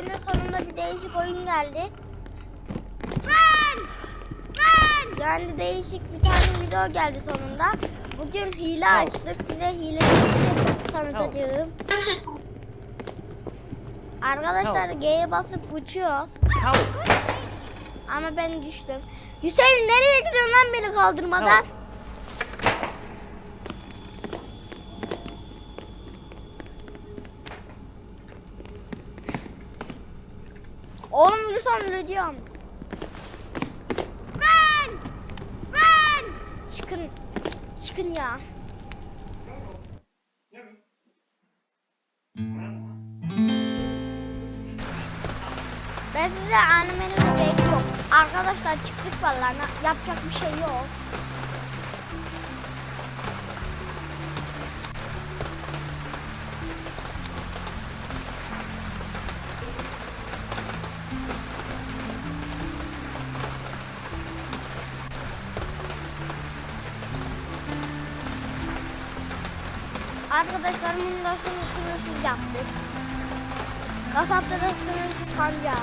oyunun sonunda bir değişik oyun geldi. Yani değişik bir tane video geldi sonunda. Bugün hile açtık. Size hileyi tanıtacağım. Arkadaşlar G'ye basıp uçuyoruz. Ama ben düştüm. Hüseyin nereye gidiyorsun lan beni kaldırmadan? Oğlum ne diyorum? Ben! Ben! Çıkın. Çıkın ya. Ben size animeni bekliyorum. Arkadaşlar çıktık vallahi yapacak bir şey yok. Arkadaşlar bunu da sınır sınırsız yaptık. Kasapta da sınırsız kanca.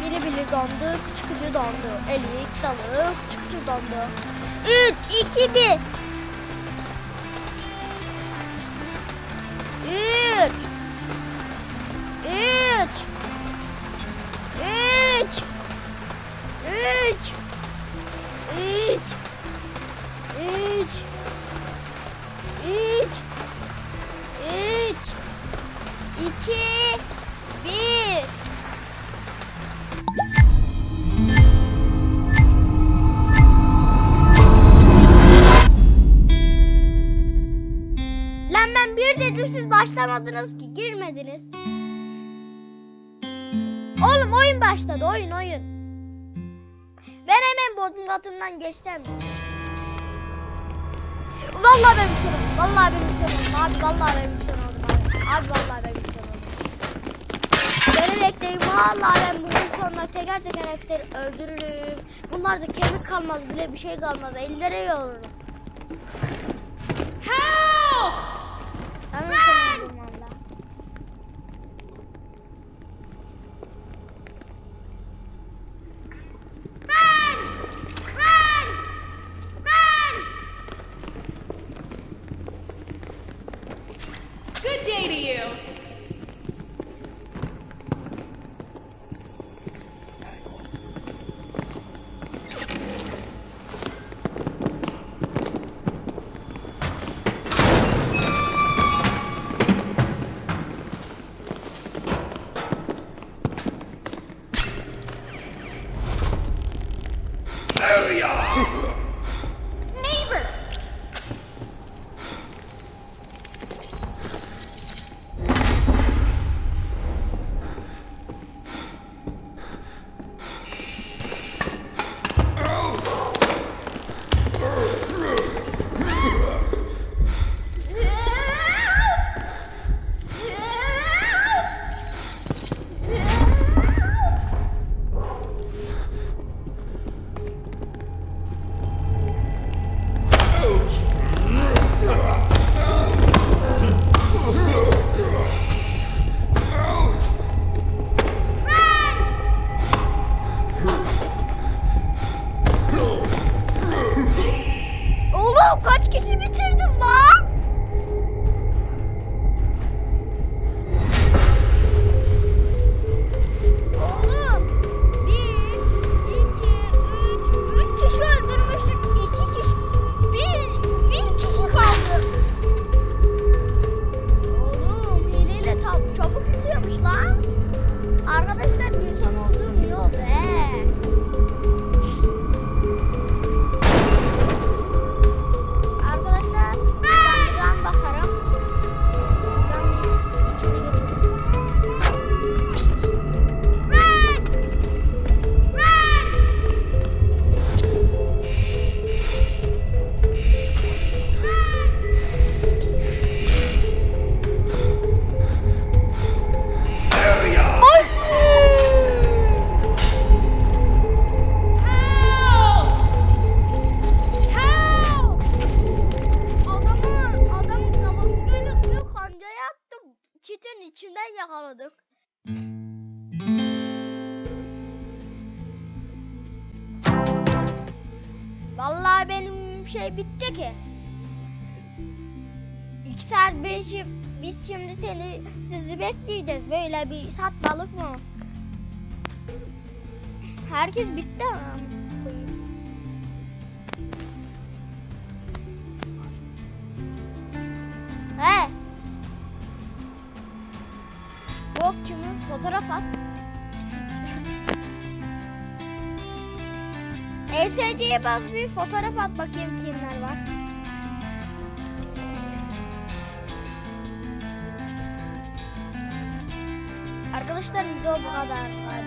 Biri biri dondu, küçük küçük dondu. Elik dalı, küçük küçük dondu. 3, 2, 1. 3. 3. 3. 3. 3. 2. 1. Lan ben bir dedim siz başlamadınız ki girmediniz. Oğlum oyun başladı oyun oyun. Ben hemen bodrum katından geçeceğim. Vallahi ben uçuyorum. Vallahi ben uçuyorum abi. Vallahi ben uçuyorum abi. Abi vallahi ben bekleyin. Vallahi ben bunun sonra teker teker hepsini öldürürüm. Bunlarda kemik kalmaz bile bir şey kalmaz. Ellere yorurum. Help! Hemen seni öldürürüm valla. Good day to you. Alamadım. Vallahi benim şey bitti ki. İki saat ben biz şimdi seni sizi bekleyeceğiz. Böyle bir satmalık mı? Herkes bitti ama. Fotoğraf at. ESC'ye bas bir fotoğraf at bakayım kimler var. Arkadaşlar video bu kadar.